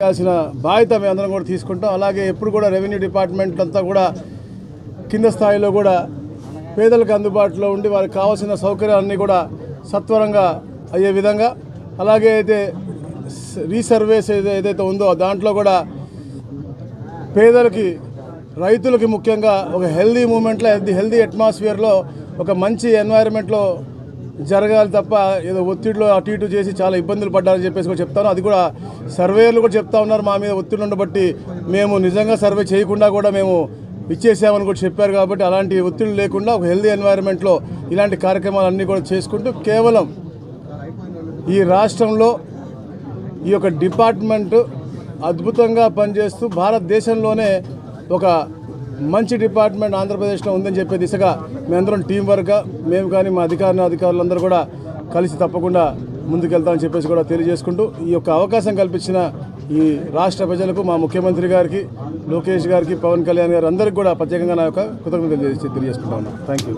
చేయాల్సిన బాధ్యత మేమందరం కూడా తీసుకుంటాం. అలాగే ఎప్పుడు కూడా రెవెన్యూ డిపార్ట్మెంట్ అంతా కూడా కింద స్థాయిలో కూడా పేదలకు అందుబాటులో ఉండి వారికి కావాల్సిన సౌకర్యాలన్నీ కూడా సత్వరంగా అయ్యే విధంగా అలాగే అయితే రీసర్వేస్ ఏదైతే ఉందో దాంట్లో కూడా పేదలకి రైతులకి ముఖ్యంగా ఒక హెల్దీ మూమెంట్లో హెల్దీ హెల్దీ అట్మాస్ఫియర్లో ఒక మంచి ఎన్వైరన్మెంట్లో జరగాలి తప్ప ఏదో ఒత్తిడిలో అటు ఇటు చేసి చాలా ఇబ్బందులు పడ్డారని చెప్పేసి కూడా చెప్తాను. అది కూడా సర్వేలు కూడా చెప్తా ఉన్నారు మా మీద ఒత్తిడి ఉండబట్టి మేము నిజంగా సర్వే చేయకుండా కూడా మేము ఇచ్చేసామని కూడా చెప్పారు కాబట్టి అలాంటి ఒత్తిడి లేకుండా ఒక హెల్దీ ఎన్వైరన్మెంట్లో ఇలాంటి కార్యక్రమాలన్నీ కూడా చేసుకుంటూ కేవలం ఈ రాష్ట్రంలో ఈ యొక్క డిపార్ట్మెంట్ అద్భుతంగా పనిచేస్తూ భారతదేశంలోనే ఒక మంచి డిపార్ట్మెంట్ ఆంధ్రప్రదేశ్లో ఉందని చెప్పే దిశగా మేమందరం టీం వర్క్గా మేము కానీ మా అధికారులు అధికారులందరూ కూడా కలిసి తప్పకుండా ముందుకెళ్తామని చెప్పేసి కూడా తెలియజేసుకుంటూ ఈ యొక్క అవకాశం కల్పించిన ఈ రాష్ట్ర ప్రజలకు మా ముఖ్యమంత్రి గారికి లోకేష్ గారికి పవన్ కళ్యాణ్ గారు అందరికీ కూడా ప్రత్యేకంగా నా యొక్క కృతజ్ఞతలు తెలియజేసుకుంటా ఉన్నాను. Thank you